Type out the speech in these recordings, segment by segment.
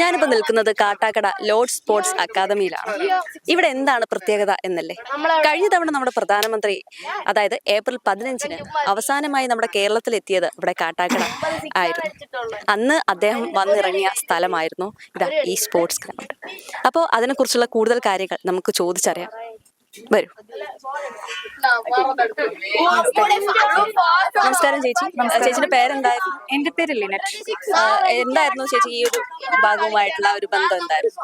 ഞാനിപ്പോ നിൽക്കുന്നത് Kattakada load sports അക്കാദമിയിലാണ്. ഇവിടെ എന്താണ് പ്രത്യേകത എന്നല്ലേ? കഴിഞ്ഞ തവണ നമ്മുടെ പ്രധാനമന്ത്രി അതായത് ഏപ്രിൽ പതിനഞ്ചിന് അവസാനമായി നമ്മുടെ കേരളത്തിൽ എത്തിയത് ഇവിടെ കാട്ടാക്കട ആയിരുന്നു. അന്ന് അദ്ദേഹം വന്നിറങ്ങിയ സ്ഥലമായിരുന്നു. ഇതാ ഈ സ്പോർട്സ് ഗ്രൗണ്ട്. അപ്പോൾ അതിനെക്കുറിച്ചുള്ള കൂടുതൽ കാര്യങ്ങൾ നമുക്ക് ചോദിച്ചറിയാം. വരൂ. നമസ്കാരം ചേച്ചി. ചേച്ചിയുടെ പേരെന്തായിരുന്നു? എന്റെ പേര് ലിനറ്റ് എന്തായിരുന്നു ചേച്ചി ഈ ഒരു ഭാഗവുമായിട്ടുള്ള ഒരു ബന്ധം എന്തായിരുന്നു?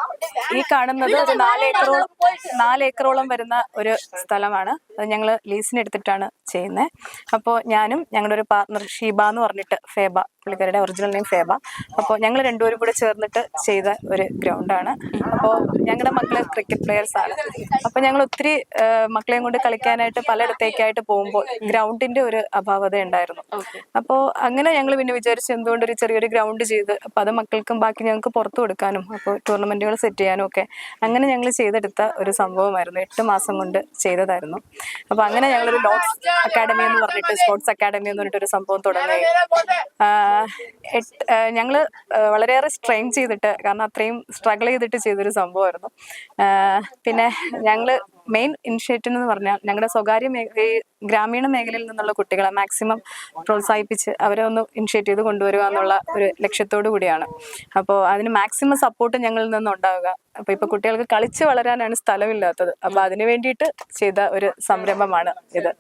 ഈ കാണുന്നത് ഒരു നാല് ഏക്കറോളം നാല് ഏക്കറോളം വരുന്ന ഒരു സ്ഥലമാണ്. അത് ഞങ്ങൾ ലീസിന് എടുത്തിട്ടാണ് ചെയ്യുന്നത് അപ്പോൾ ഞാനും ഞങ്ങളുടെ ഒരു പാർട്ണർ ഷീബ എന്ന് പറഞ്ഞിട്ട് ഫേബ പുള്ളിക്കാരുടെ ഒറിജിനൽ നെയിം സേവ അപ്പോൾ ഞങ്ങൾ രണ്ടുപേരും കൂടെ ചേർന്നിട്ട് ചെയ്ത ഒരു ഗ്രൗണ്ടാണ് അപ്പോൾ ഞങ്ങളുടെ മക്കളെ ക്രിക്കറ്റ് പ്ലെയേഴ്സ് ആണ്. അപ്പോൾ ഞങ്ങൾ ഒത്തിരി മക്കളെയും കൊണ്ട് കളിക്കാനായിട്ട് പലയിടത്തേക്കായിട്ട് പോകുമ്പോൾ ഗ്രൗണ്ടിന്റെ ഒരു അഭാവത ഉണ്ടായിരുന്നു. അപ്പോൾ അങ്ങനെ ഞങ്ങൾ പിന്നെ വിചാരിച്ചു എന്തുകൊണ്ട് ഒരു ചെറിയൊരു ഗ്രൗണ്ട് ചെയ്ത് അപ്പോൾ അത് മക്കൾക്കും ബാക്കി ഞങ്ങൾക്ക് പുറത്തു കൊടുക്കാനും അപ്പോൾ ടൂർണമെന്റുകൾ സെറ്റ് ചെയ്യാനും ഒക്കെ അങ്ങനെ ഞങ്ങൾ ചെയ്തെടുത്ത ഒരു സംഭവമായിരുന്നു. എട്ട് മാസം കൊണ്ട് ചെയ്തതായിരുന്നു. അപ്പോൾ അങ്ങനെ ഞങ്ങളൊരു ലോട്ട്സ് അക്കാഡമി എന്ന് പറഞ്ഞിട്ട് സ്പോർട്സ് അക്കാഡമി എന്ന് പറഞ്ഞിട്ട് ഒരു സംഭവം തുടങ്ങി. ഞങ്ങൾ വളരെയേറെ സ്ട്രെയിൻ ചെയ്തിട്ട് കാരണം അത്രയും സ്ട്രഗിൾ ചെയ്തിട്ട് ചെയ്തൊരു സംഭവമായിരുന്നു. പിന്നെ ഞങ്ങൾ മെയിൻ ഇനിഷ്യേറ്റീവ് എന്ന് പറഞ്ഞാൽ ഞങ്ങളുടെ സ്വകാര്യ ഈ ഗ്രാമീണ മേഖലയിൽ നിന്നുള്ള കുട്ടികളെ മാക്സിമം പ്രോത്സാഹിപ്പിച്ച് അവരെ ഒന്ന് ഇനിഷ്യേറ്റ് ചെയ്ത് കൊണ്ടുവരിക എന്നുള്ള ഒരു ലക്ഷ്യത്തോടു കൂടിയാണ്. അപ്പോൾ അതിന് മാക്സിമം സപ്പോർട്ട് ഞങ്ങളിൽ നിന്ന് ഉണ്ടാവുക അപ്പോൾ ഇപ്പോൾ കുട്ടികൾക്ക് കളിച്ച് വളരാനാണ് സ്ഥലമില്ലാത്തത്. അപ്പോൾ അതിന് വേണ്ടിയിട്ട് ചെയ്ത ഒരു സംരംഭമാണ് ഇത്.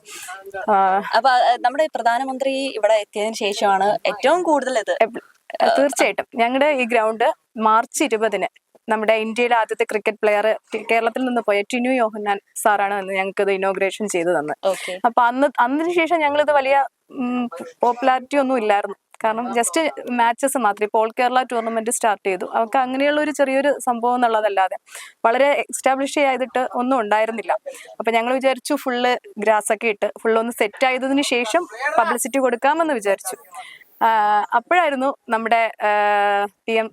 അപ്പോൾ അപ്പൊ നമ്മുടെ പ്രധാനമന്ത്രി ഇവിടെ എത്തിയതിനു ശേഷമാണ് ഏറ്റവും കൂടുതൽ ഇത് തീർച്ചയായിട്ടും. ഞങ്ങളുടെ ഈ ഗ്രൗണ്ട് മാർച്ച് ഇരുപതിന് നമ്മുടെ ഇന്ത്യയിലെ ആദ്യത്തെ ക്രിക്കറ്റ് പ്ലെയർ കേരളത്തിൽ നിന്ന് പോയ ടിനു യോഹന്നാൻ സാറാണ് അന്ന് ഞങ്ങൾക്ക് ഇത് ഇനോഗ്രേഷൻ ചെയ്തു തന്നത് അപ്പൊ അന്ന് അന്നതിന് ശേഷം ഞങ്ങൾ ഇത് വലിയ പോപ്പുലാരിറ്റി ഒന്നും ഇല്ലായിരുന്നു. കാരണം ജസ്റ്റ് മാച്ചസ് മാത്രമേ ഇപ്പോൾ ഓൾ കേരള ടൂർണമെന്റ് സ്റ്റാർട്ട് ചെയ്തു. അവർക്ക് അങ്ങനെയുള്ള ഒരു ചെറിയൊരു സംഭവം എന്നുള്ളതല്ലാതെ വളരെ എക്സ്റ്റാബ്ലിഷ് ചെയ്തിട്ട് ഒന്നും ഉണ്ടായിരുന്നില്ല. അപ്പൊ ഞങ്ങൾ വിചാരിച്ചു ഫുള്ള് ഗ്രാസ് ഒക്കെ ഇട്ട് ഫുള്ള് ഒന്ന് സെറ്റ് ആയതിനു ശേഷം പബ്ലിസിറ്റി കൊടുക്കാമെന്ന് വിചാരിച്ചു. അപ്പോഴായിരുന്നു നമ്മുടെ പി എം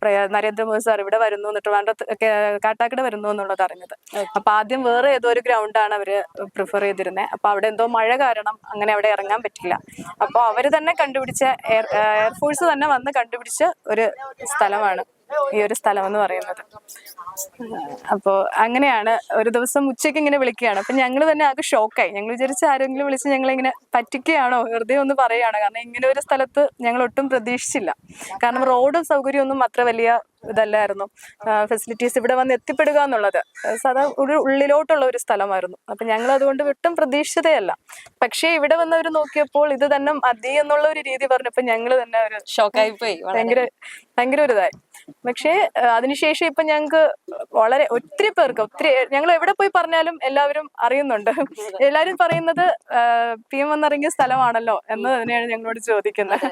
പ്രയ- നരേന്ദ്രമോദി സാർ ഇവിടെ വരുന്നു എന്ന് ട്രിവാൻഡ്രത്ത് കേ- കാട്ടാക്കട വരുന്നു എന്നുള്ളത് അറിഞ്ഞത് അപ്പൊ ആദ്യം വേറെ ഏതോ ഒരു ഗ്രൗണ്ടാണ് അവർ പ്രിഫർ ചെയ്തിരുന്നത് അപ്പൊ അവിടെ എന്തോ മഴ കാരണം അങ്ങനെ അവിടെ ഇറങ്ങാൻ പറ്റില്ല. അപ്പൊ അവർ തന്നെ കണ്ടുപിടിച്ച എയർ എയർഫോഴ്സ് തന്നെ വന്ന് കണ്ടുപിടിച്ച ഒരു സ്ഥലമാണ്. ഈ ഒരു സ്ഥലം എന്ന് പറയുന്നത്. അപ്പോൾ അങ്ങനെയാണ് ഒരു ദിവസം ഉച്ചയ്ക്ക് ഇങ്ങനെ വിളിക്കുകയാണ്. അപ്പൊ ഞങ്ങൾ തന്നെ ആകെ ഷോക്കായി. ഞങ്ങൾ വിചാരിച്ച ആരെങ്കിലും വിളിച്ച് ഞങ്ങളിങ്ങനെ പറ്റിക്കുകയാണോ? വെറുതെ ഒന്ന് പറയുകയാണ്. കാരണം ഇങ്ങനെ ഒരു സ്ഥലത്ത് ഞങ്ങൾ ഒട്ടും പ്രതീക്ഷിച്ചില്ല. കാരണം റോഡ് സൗകര്യമൊന്നും അത്ര വലിയ ഇതല്ലായിരുന്നു. ഫെസിലിറ്റീസ് ഇവിടെ വന്ന് എത്തിപ്പെടുക എന്നുള്ളത്. സാധാ ഒരു ഉള്ളിലോട്ടുള്ള ഒരു സ്ഥലമായിരുന്നു. അപ്പൊ ഞങ്ങൾ അതുകൊണ്ട് ഒട്ടും പ്രതീക്ഷിതയല്ല പക്ഷേ ഇവിടെ വന്നവർ നോക്കിയപ്പോൾ ഇത് തന്നെ മതി എന്നുള്ള ഒരു രീതി പറഞ്ഞപ്പോൾ ഞങ്ങൾ തന്നെ ഒരു ഷോക്കായി പോയി. ഭയങ്കര ഭയങ്കര ഒരു ഇതായി. പക്ഷേ അതിനുശേഷം ഇപ്പൊ ഞങ്ങൾക്ക് വളരെ ഒത്തിരി പേർക്ക് ഒത്തിരി ഞങ്ങൾ എവിടെ പോയി പറഞ്ഞാലും എല്ലാവരും അറിയുന്നുണ്ട്. എല്ലാവരും പറയുന്നത് പി എം വന്നിറങ്ങിയ സ്ഥലമാണല്ലോ എന്ന് തന്നെയാണ് ഞങ്ങളോട് ചോദിക്കുന്നത്.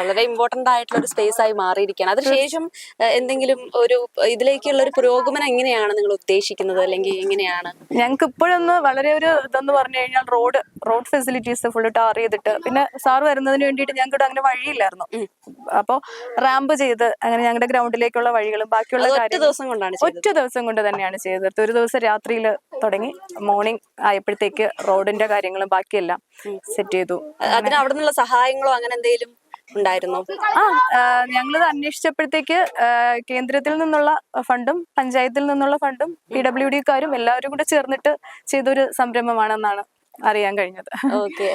വളരെ ഇമ്പോർട്ടന്റ് ആയിട്ടുള്ള ഒരു സ്പേസ് ആയി മാറിയിരിക്കുകയാണ്. അതിനുശേഷം എന്തെങ്കിലും ഒരു ഇതിലേക്കുള്ള ഒരു പുരോഗമനം എങ്ങനെയാണ് നിങ്ങൾ ഉദ്ദേശിക്കുന്നത്? അല്ലെങ്കിൽ എങ്ങനെയാണ്? ഞങ്ങൾക്ക് ഇപ്പോഴൊന്ന് വളരെ ഒരു ഇതെന്ന് പറഞ്ഞു കഴിഞ്ഞാൽ road road facilities full tar ചെയ്തിട്ട് പിന്നെ സാർ വരുന്നതിന് വേണ്ടിയിട്ട് ഞങ്ങൾക്ക് അങ്ങനെ വഴിയില്ലായിരുന്നു. അപ്പോൾ റാമ്പ് ചെയ്ത് അങ്ങനെ ഞങ്ങളുടെ ഗ്രൗണ്ടിലേക്കുള്ള വഴികളും ബാക്കിയുള്ള ദിവസം കൊണ്ടാണ് ഒറ്റ ദിവസം കൊണ്ട് തന്നെയാണ് ചെയ്തത്. ഒരു ദിവസം രാത്രിയിൽ തുടങ്ങി മോർണിംഗ് ആയപ്പോഴത്തേക്ക് റോഡിന്റെ കാര്യങ്ങളും ബാക്കിയെല്ലാം സെറ്റ് ചെയ്തു. അതിന് അവിടെ നിന്നുള്ള സഹായങ്ങളോ അങ്ങനെ എന്തെങ്കിലും ഉണ്ടായിരുന്നോ. ആ ഞങ്ങളിത് അന്വേഷിച്ചപ്പോഴത്തേക്ക് കേന്ദ്രത്തിൽ നിന്നുള്ള ഫണ്ടും പഞ്ചായത്തിൽ നിന്നുള്ള ഫണ്ടും പി ഡബ്ല്യു ഡിക്കാരും എല്ലാവരും കൂടെ ചേർന്നിട്ട് ചെയ്തൊരു സംരംഭമാണെന്നാണ്. അറിയാൻ കഴിഞ്ഞത്. ഓക്കെ.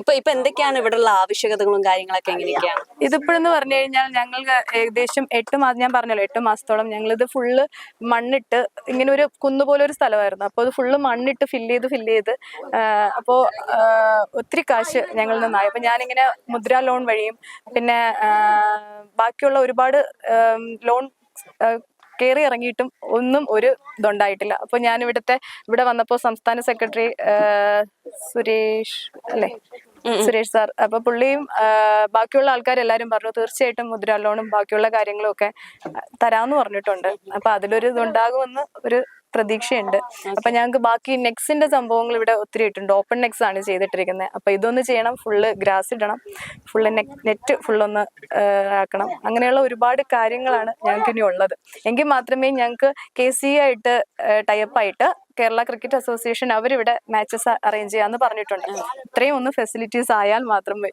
ഇപ്പൊ ഇപ്പൊ എന്തൊക്കെയാണ് ഇവിടെയുള്ള ആവശ്യകതകളും കാര്യങ്ങളൊക്കെ എങ്ങനെയൊക്കെയാണ്? ഇതിപ്പോഴെന്ന് പറഞ്ഞു കഴിഞ്ഞാൽ ഞങ്ങൾ ഏകദേശം എട്ട് മാസം ഞാൻ പറഞ്ഞല്ലോ എട്ട് മാസത്തോളം ഞങ്ങൾ ഇത് ഫുള്ള് മണ്ണിട്ട് ഇങ്ങനെ ഒരു കുന്നുപോലെ ഒരു സ്ഥലമായിരുന്നു. അപ്പോൾ അത് ഫുള്ള് മണ്ണിട്ട് ഫില്ല് ചെയ്ത് ഫില്ല് ചെയ്ത് അപ്പോൾ ഒത്തിരി കാശ് ഞങ്ങൾ നിന്നായി. അപ്പൊ ഞാനിങ്ങനെ മുദ്ര ലോൺ വഴിയും പിന്നെ ബാക്കിയുള്ള ഒരുപാട് ലോൺ കയറി ഇറങ്ങിയിട്ടും ഒന്നും ഒരു ഇതുണ്ടായിട്ടില്ല. അപ്പോൾ ഞാൻ ഇവിടുത്തെ ഇവിടെ വന്നപ്പോൾ സംസ്ഥാന സെക്രട്ടറി സുരേഷ് അല്ലേ? സുരേഷ് സാർ. അപ്പൊ പുള്ളിയും ബാക്കിയുള്ള ആൾക്കാരെല്ലാരും പറഞ്ഞു തീർച്ചയായിട്ടും മുദ്രാ ലോണും ബാക്കിയുള്ള കാര്യങ്ങളും ഒക്കെ തരാമെന്ന് പറഞ്ഞിട്ടുണ്ട്. അപ്പൊ അതിലൊരു ഇതുണ്ടാകുമെന്ന് ഒരു പ്രതീക്ഷയുണ്ട്. അപ്പൊ ഞങ്ങൾക്ക് ബാക്കി നെക്സിന്റെ സംഭവങ്ങൾ ഇവിടെ ഒത്തിരി ഇട്ടുണ്ട്. ഓപ്പൺ നെക്സ് ആണ് ചെയ്തിട്ടിരിക്കുന്നത് അപ്പൊ ഇതൊന്ന് ചെയ്യണം. ഫുള്ള് ഗ്രാസ് ഇടണം. ഫുള്ള് നെറ്റ് ഫുള്ളൊന്ന് ആക്കണം. അങ്ങനെയുള്ള ഒരുപാട് കാര്യങ്ങളാണ് ഞങ്ങൾക്ക് ഇനി ഉള്ളത്. എങ്കിൽ മാത്രമേ ഞങ്ങൾക്ക് കെ സി ആയിട്ട് ടൈപ്പ് ആയിട്ട് കേരള ക്രിക്കറ്റ് അസോസിയേഷൻ അവരിവിടെ മാച്ചസ് അറേഞ്ച് ചെയ്യാന്ന് പറഞ്ഞിട്ടുണ്ട്. ഇത്രയും ഒന്ന് ഫെസിലിറ്റീസ് ആയാൽ മാത്രമേ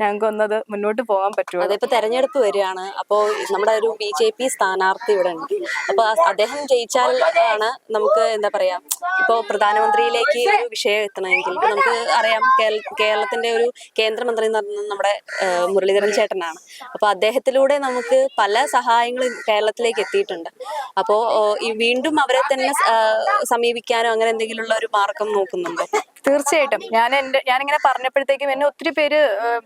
ഞങ്ങൾക്ക് ഒന്നത് മുന്നോട്ട് പോകാൻ പറ്റുള്ളൂ. അതിപ്പോ തെരഞ്ഞെടുപ്പ് വരികയാണ്. അപ്പോ നമ്മുടെ ഒരു ബി ജെ പി സ്ഥാനാർത്ഥി ഇവിടെ ഉണ്ട്. അപ്പൊ അദ്ദേഹം ജയിച്ചാൽ ആണ് നമുക്ക് എന്താ പറയാ ഇപ്പോ പ്രധാനമന്ത്രിയിലേക്ക് ഒരു വിഷയം എത്തണമെങ്കിൽ. നമുക്ക് അറിയാം കേരളത്തിന്റെ ഒരു കേന്ദ്രമന്ത്രി എന്ന് പറയുന്നത് നമ്മുടെ മുരളീധരൻ ചേട്ടനാണ്. അപ്പൊ അദ്ദേഹത്തിലൂടെ നമുക്ക് പല സഹായങ്ങളും കേരളത്തിലേക്ക് എത്തിയിട്ടുണ്ട്. അപ്പോ വീണ്ടും അവരെ തന്നെ സ- സമീപിക്കാനോ അങ്ങനെ എന്തെങ്കിലും ഉള്ള ഒരു മാർഗം നോക്കുന്നുണ്ടോ? തീർച്ചയായിട്ടും. ഞാൻ എന്റെ ഞാനിങ്ങനെ പറഞ്ഞപ്പോഴത്തേക്കും എന്നെ ഒത്തിരി പേര്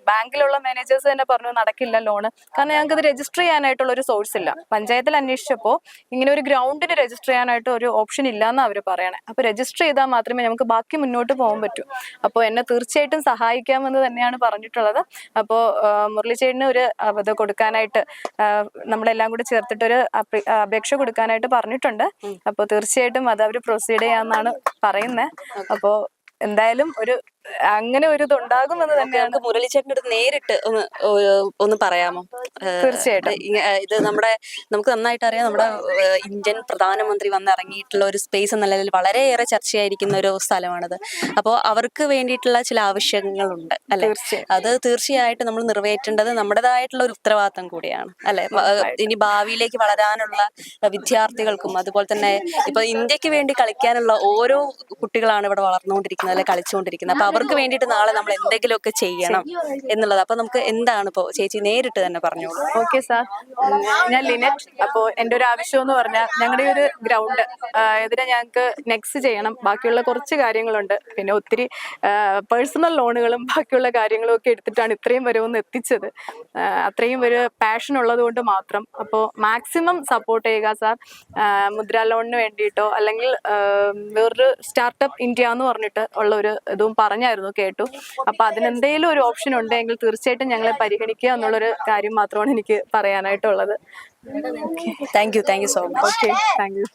ബാങ്കിലുള്ള മാനേജേഴ്സ് തന്നെ പറഞ്ഞു നടക്കില്ല ലോണ്. കാരണം ഞങ്ങൾക്ക് ഇത് രജിസ്റ്റർ ചെയ്യാനായിട്ടുള്ള ഒരു സോഴ്സ് ഇല്ല. പഞ്ചായത്തിൽ അന്വേഷിച്ചപ്പോൾ ഇങ്ങനെ ഒരു ഗ്രൗണ്ടിന് രജിസ്റ്റർ ചെയ്യാനായിട്ട് ഒരു ഓപ്ഷൻ ഇല്ല എന്ന് അവർ പറയണേ. അപ്പോൾ രജിസ്റ്റർ ചെയ്താൽ മാത്രമേ നമുക്ക് ബാക്കി മുന്നോട്ട് പോകാൻ പറ്റൂ. അപ്പോൾ എന്നെ തീർച്ചയായിട്ടും സഹായിക്കാമെന്ന് തന്നെയാണ് പറഞ്ഞിട്ടുള്ളത്. അപ്പോൾ മുരളിച്ചേടിന് ഒരു ഇത് കൊടുക്കാനായിട്ട് നമ്മളെല്ലാം കൂടി ചേർത്തിട്ടൊരു അപേ- അപേക്ഷ കൊടുക്കാനായിട്ട് പറഞ്ഞിട്ടുണ്ട്. അപ്പോൾ തീർച്ചയായിട്ടും അത് അവർ പ്രൊസീഡ് ചെയ്യാമെന്നാണ് പറയുന്നത് അപ്പോൾ എന്തായാലും ഒരു അങ്ങനെ ഒരു ഇതുണ്ടാകുമെന്ന് തന്നെയാണ്. നമുക്ക് മുരളിച്ചേട്ടന്റെ അടുത്ത് നേരിട്ട് ഒന്ന് ഒന്ന് പറയാമോ? തീർച്ചയായിട്ടും. ഇത് നമ്മുടെ നമുക്ക് നന്നായിട്ട് അറിയാം നമ്മുടെ ഇന്ത്യൻ പ്രധാനമന്ത്രി വന്നിറങ്ങിയിട്ടുള്ള ഒരു സ്പേസ് എന്ന നിലയിൽ വളരെയേറെ ചർച്ചയായിരിക്കുന്ന ഒരു സ്ഥലമാണിത്. അപ്പോൾ അവർക്ക് വേണ്ടിയിട്ടുള്ള ചില ആവശ്യങ്ങളുണ്ട് അല്ലെ. അത് തീർച്ചയായിട്ടും നമ്മൾ നിറവേറ്റേണ്ടത് നമ്മുടേതായിട്ടുള്ള ഒരു ഉത്തരവാദിത്തം കൂടിയാണ് അല്ലെ? ഇനി ഭാവിയിലേക്ക് വളരാനുള്ള വിദ്യാർത്ഥികൾക്കും അതുപോലെ തന്നെ ഇപ്പൊ ഇന്ത്യയ്ക്ക് വേണ്ടി കളിക്കാനുള്ള ഓരോ കുട്ടികളാണ് ഇവിടെ വളർന്നുകൊണ്ടിരിക്കുന്നത് അല്ലെ കളിച്ചുകൊണ്ടിരിക്കുന്നത്. അപ്പൊ അവർക്ക് വേണ്ടിയിട്ട് നാളെ നമ്മൾ എന്തെങ്കിലുമൊക്കെ ചെയ്യണം എന്നുള്ളത്. അപ്പൊ നമുക്ക് എന്താണ് ഇപ്പോ ചേച്ചി നേരിട്ട് തന്നെ പറഞ്ഞോളൂ. Okay sir. ഞാൻ ലിനറ്റ് അപ്പോൾ എന്റെ ഒരു ആവശ്യം എന്ന് പറഞ്ഞാൽ ഞങ്ങളുടെ ഒരു ഗ്രൗണ്ട് ഇതിനെ ഞങ്ങൾക്ക് നെക്സ്റ്റ് ചെയ്യണം. ബാക്കിയുള്ള കുറച്ച് കാര്യങ്ങളുണ്ട്. പിന്നെ ഒത്തിരി പേഴ്സണൽ ലോണുകളും ബാക്കിയുള്ള കാര്യങ്ങളും ഒക്കെ എടുത്തിട്ടാണ് ഇത്രയും വരെ ഒന്ന് എത്തിച്ചത് അത്രയും ഒരു പാഷൻ ഉള്ളത് കൊണ്ട് മാത്രം. അപ്പോൾ മാക്സിമം സപ്പോർട്ട് ചെയ്യുക സാർ. മുദ്രാ ലോണിന് വേണ്ടിയിട്ടോ അല്ലെങ്കിൽ വേറൊരു സ്റ്റാർട്ടപ്പ് ഇന്ത്യ എന്ന് പറഞ്ഞിട്ട് ഉള്ള ഒരു ഇതും പറഞ്ഞായിരുന്നു കേട്ടു. അപ്പൊ അതിനെന്തെങ്കിലും ഒരു ഓപ്ഷൻ ഉണ്ടെങ്കിൽ തീർച്ചയായിട്ടും ഞങ്ങളെ പരിഗണിക്കുക എന്നുള്ളൊരു കാര്യം മാത്രമാണ് എനിക്ക് പറയാനായിട്ടുള്ളത്. Thank you thank you so much okay thank you